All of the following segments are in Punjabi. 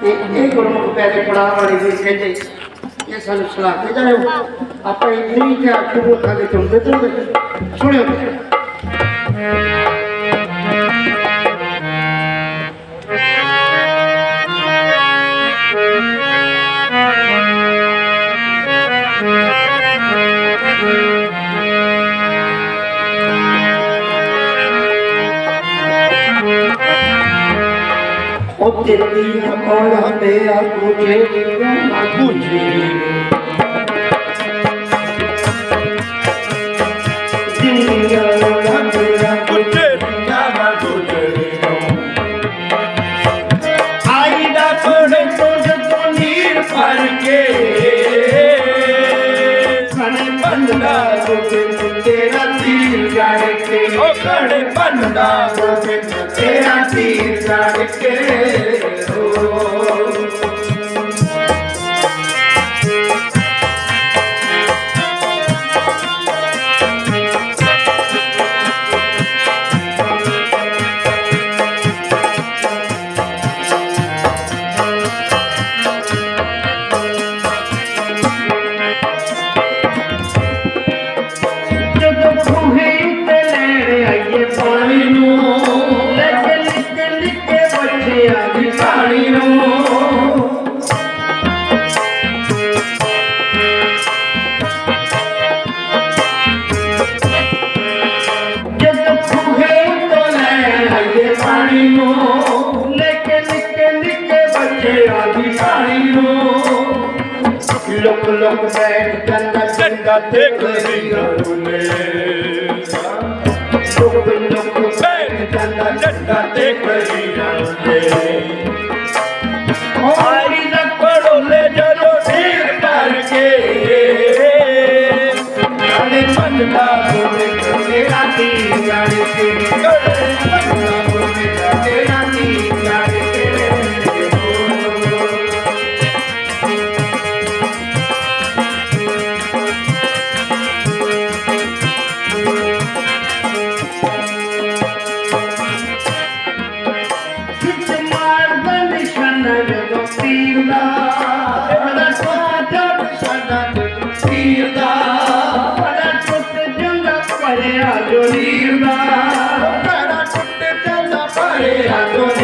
ਤੇ ਇਹ ਗੁਰਮੁਖ ਪਿਆਰੇ ਪੜਾਅ ਵਾਲੇ ਵੀ ਕਹਿੰਦੇ ਇਹ ਸਾਨੂੰ ਸਲਾਹ ਕੇ ਜਾਇਓ। ਆਪਾਂ ਇੰਨੀ ਤੇ ਆਖੂ ਮੁਖਾਂ ਦੇ ਚੁੰਦੇ ਚੁੰਦੇ ਸੁਣਿਓ। ਉਹ ਤੇਰੀ ਕੋਲ ਤੇ ਆ ਕੁਝੇ ਨਾ ਕੁਝੇ ਜਿੰਨੀਆਂ ਲੰਗੀਆਂ ਕੁੱਤੇ ਦੀਆਂ ਨਾ ਗੁਜਰੀਆਂ ਆਈ ਦਾ ਥੋੜੇ ਤੋਂ ਤੋਂ ਨੀਰ ਭਰ ਕੇ ਖਣੇ ਬੰਦਾ ਗੋਬਿੰਦ ਤੇਰਾ ਤੀਰ ਗੜ ਕੇ ਉਹ ਖੜੇ ਬੰਦਾ ਗੋਬਿੰਦ ਤੇਰਾ ਤੀਰ ਗੜ ਕੇ। लोक बैठ जन्नत संगत करीना बोले लोक लोक बैठ जन्नत संगत करीना बोले हमारी तक पड़ो ले चलो सिर पर के अरे मन का बोले राती रानी के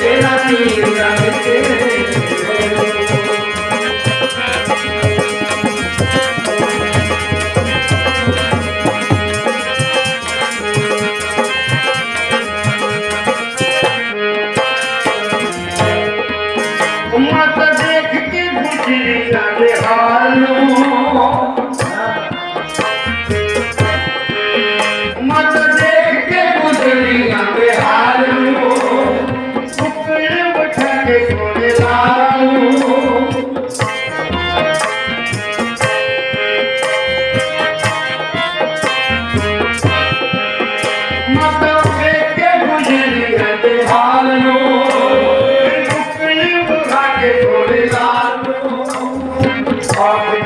ਤੇਰਾ ਤੀਰ ਜਾਣ ਕੇ। பாடி